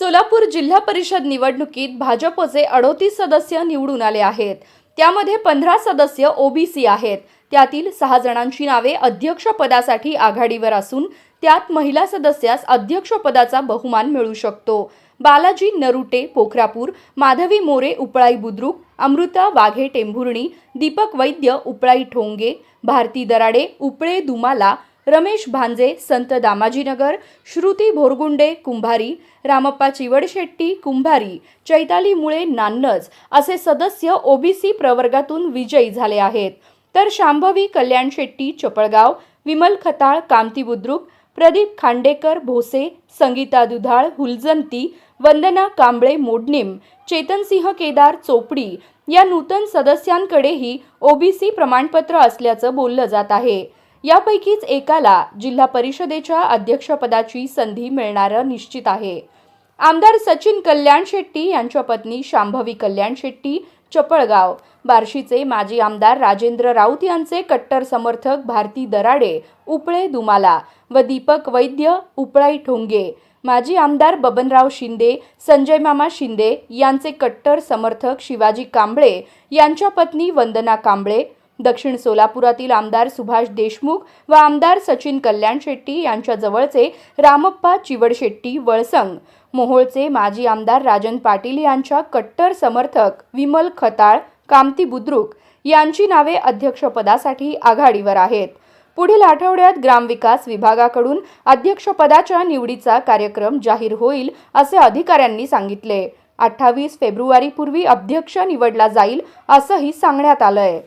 सोलापूर जिल्हा परिषद निवडणुकीत भाजपचे अडोतीस सदस्य निवडून आले आहेत. त्यामध्ये पंधरा सदस्य ओबीसी आहेत. त्यातील सहा जणांची नावे अध्यक्षपदासाठी आघाडीवर असून त्यात महिला सदस्यास अध्यक्षपदाचा बहुमान मिळू शकतो. बालाजी नरुटे पोखरापूर माधवी मोरे उपळाई बुद्रुक अमृता वाघे टेंभुर्णी दीपक वैद्य उपळाई ठोंगे भारती दराडे उपळे दुमाला रमेश भांजे संत दामाजीनगर श्रुती भोरगुंडे कुंभारी रामप्पा चिवडशेट्टी कुंभारी चैताली मुळे नान्नज असे सदस्य ओबीसी प्रवर्गातून विजयी झाले आहेत. तर शांभवी कल्याण शेट्टी चपळगाव विमल खताळ कामती बुद्रुक प्रदीप खांडेकर भोसे संगीता दुधाळ हुलजंती वंदना कांबळे मोडणीम चेतनसिंह केदार चोपडी या नूतन सदस्यांकडेही ओबीसी प्रमाणपत्र असल्याचं बोललं जात आहे. यापैकीच एकाला जिल्हा परिषदेच्या अध्यक्षपदाची संधी मिळणारं निश्चित आहे. आमदार सचिन कल्याण शेट्टी यांच्या पत्नी शांभवी कल्याण शेट्टी चपळगाव. बार्शीचे माजी आमदार राजेंद्र राऊत यांचे कट्टर समर्थक भारती दराडे उपळे दुमाला व दीपक वैद्य उपळाई ठोंगे. माजी आमदार बबनराव शिंदे संजय मामा शिंदे यांचे कट्टर समर्थक शिवाजी कांबळे यांच्या पत्नी वंदना कांबळे दक्षिण सोलापुरातील आमदार सुभाष देशमुख व आमदार सचिन कल्याण शेट्टी यांच्या जवळचे रामप्पा चिवडशेट्टी वळसंग मोहोळचे माजी आमदार राजन पाटील यांच्या कट्टर समर्थक विमल खताळ कामती बुद्रुक यांची नावे अध्यक्षपदासाठी आघाडीवर आहेत. पुढील आठवड्यात ग्रामविकास विभागाकडून अध्यक्षपदाच्या निवडीचा कार्यक्रम जाहीर होईल असे अधिकाऱ्यांनी सांगितले. अठ्ठावीस फेब्रुवारीपूर्वी अध्यक्ष निवडला जाईल असंही सांगण्यात आलंय.